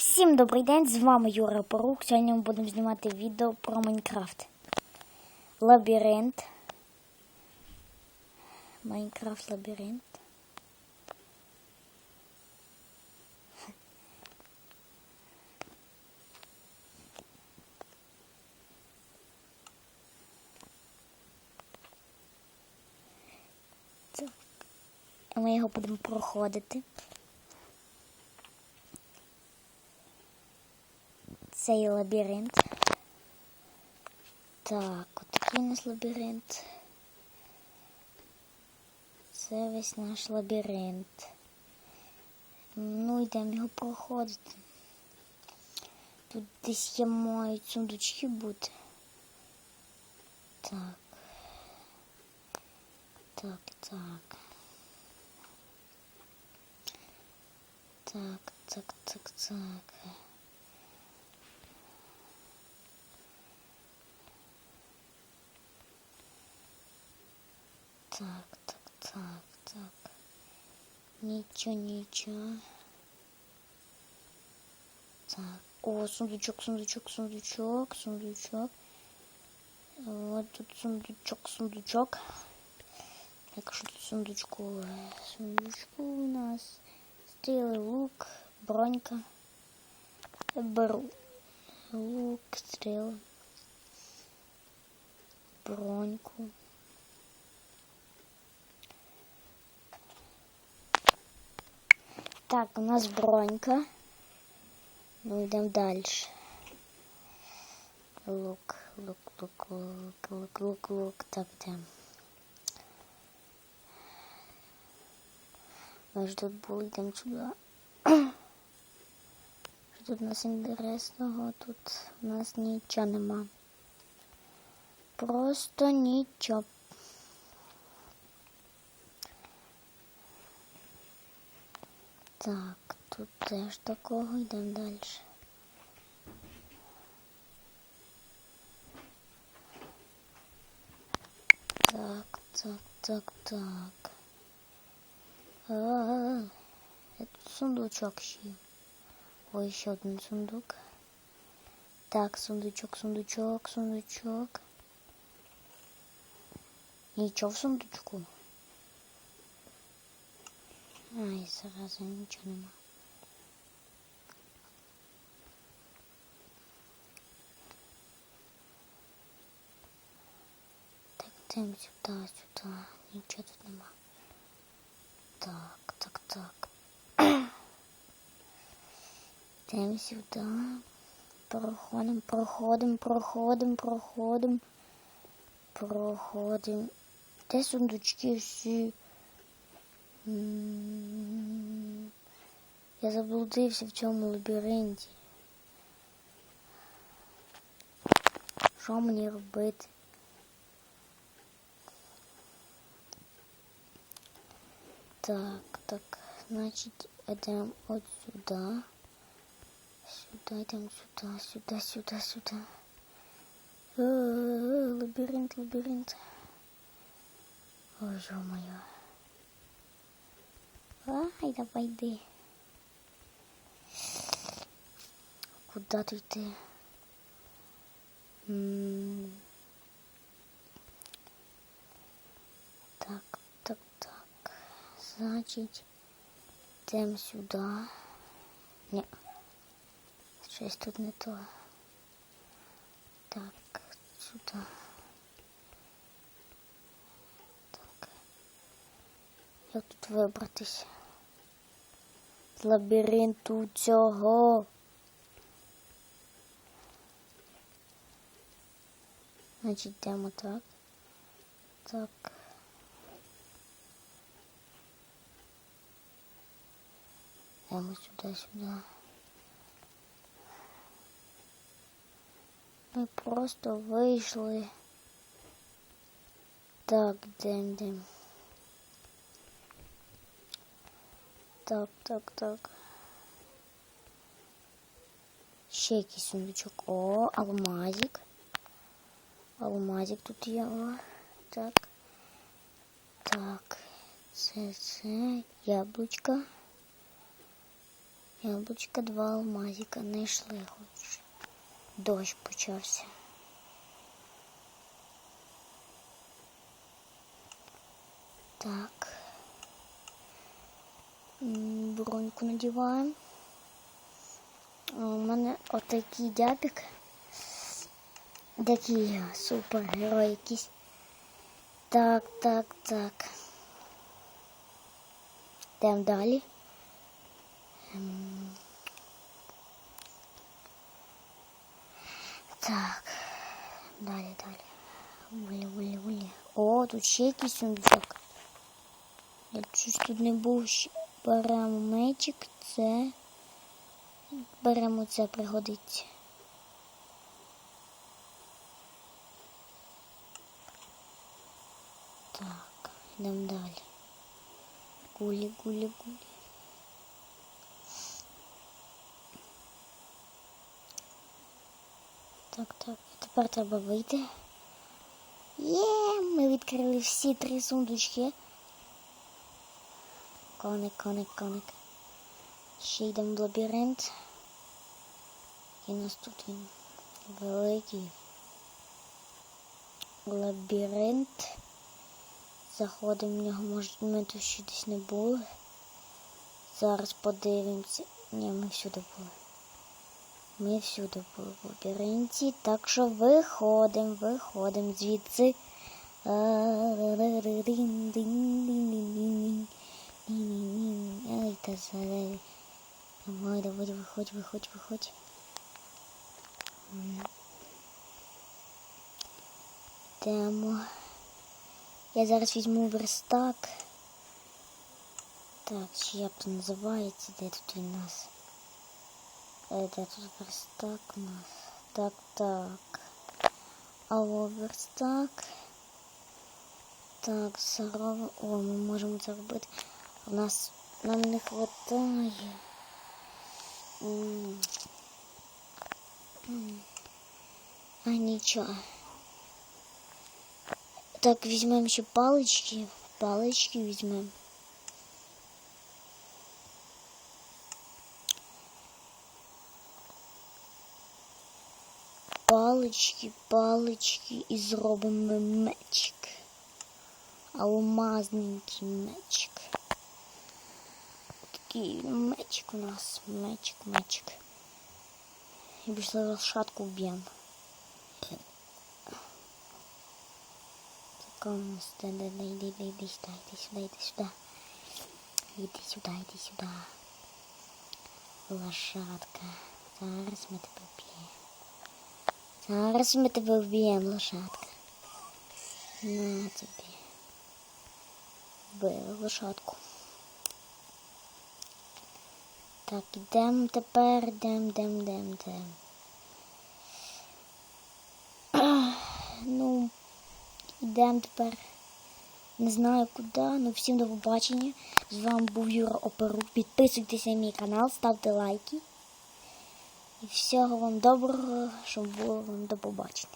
Всім добрий день, з вами Юра Порук. Сьогодні ми будемо знімати відео про Майнкрафт. Лабіринт. Майнкрафт лабіринт. Ми його будемо проходити. Цей лабіринт. Так, отакий у нас лабіринт. Це весь наш лабіринт. Ну, йдемо його проходити. Тут десь є мають сундучки бути. Так. Так, так. Так, так, так, так. Так, так, так, так. Нічого, нічого. Так. О, сундучок, сундучок, сундучок, сундучок. Вот тут сундучок, сундучок. Так, що тут сундучку? Сундучку у нас стріли, лук, бронька. Беру. Лук, стріли. Броньку. Так, у нас бронька. Ну, йдемо далі. Лук, лук, лук, лук, лук, лук, лук. Так, йдемо. Ми ж тут були, йдемо сюди. Що тут у нас інтересного? Тут у нас нічого нема. Просто нічого. Так, тут теж такого йдемо далі. Так, так, так, так. А, -а, -а. Тут сундучок ще. є. Ой, ще один сундук. Так, сундучок, сундучок, сундучок. Нічого в сундучку. Ай, зараза, нічого нема. Так, йдемо сюди, сюди. Нічого тут нема. Так, так, так. Йдемо сюди. Проходимо, проходимо, проходимо, проходимо. Проходимо. Де сундучки всі? М, Я заблудився в цьому лабіринті. Що мені робити? Так, так, значить, йдемо от сюди. Сюди, йдемо сюди, сюди, сюди, сюди. Е, е, Лабіринт, лабіринт. Ой, ё-моё. Ай, давай йди. Куда ти йти? Так, так, так. Значить, йдемо сюди. Ні. Щось тут не то. Так, сюди. Як тут вибратися? З лабіринту цього. Значить, йдемо так. Так. Йдемо сюди, сюди. Ми просто вийшли. Так, йдемо, йдемо. Так, так, так. Ще якийсь сундучок. О, алмазик. Алмазик тут є. О, так. Так. Це це яблучко. Яблучка, два алмазика. Не йшли хоч. Дощ почався. Так. М, Броньку надіваємо. А У мене отакий дябік. Такий супергерой якийсь. Так, так, так. Йдемо далі. Ем. Так. Далі, далі. Гулі, гулі, гулі. О, тут ще якийсь сундучок. Я щось тут не був. ще. Беремо мечик, це. Беремо це, пригодиться. Так, йдемо далі. Гулі, гулі, гулі. Так, так, тепер треба вийти. Є, ми відкрили всі три сундучки. Коник, коник, коник. Ще йдемо в лабіринт. І нас тут він великий лабіринт. Заходимо в нього, може ми тут ще десь не були. Зараз подивимося. Ні, ми всюди були. Ми всюди були в лабіринті, так що виходимо, виходимо звідси. Ай, та задай. Давай, давай, виходь, виходь, виходь. Я зараз візьму верстак. Так, чи як то називається, тут у нас? Е, Де тут верстак у нас? Так, так. Алло, верстак. Так, зараз... О, можемо це робити. У нас нам не. М. А нічого. Так, візьмемо ще палички. Палички візьмемо. Палички, палички і зробимо мечик. Алмазненький мечик. Такий мечик у нас. Мечик, мечик. І пішли лошадку вб'ємо. Така у нас. Да, да, да, іди, іди, іди сюди, іди сюди, іди сюди. Іди сюди, іди сюди. Лошадка. Зараз ми тебе вб'ємо. Зараз ми тебе вб'ємо, лошадка. На тобі. Вбили лошадку. Так, ідемо тепер, йдемо, йдемо, йдемо, йдемо. Ну, йдемо тепер. Не знаю куди, ну всім до побачення. З вами був Юра Оперук. Підписуйтесь на мій канал, ставте лайки. І всього вам доброго, щоб було вам до побачення.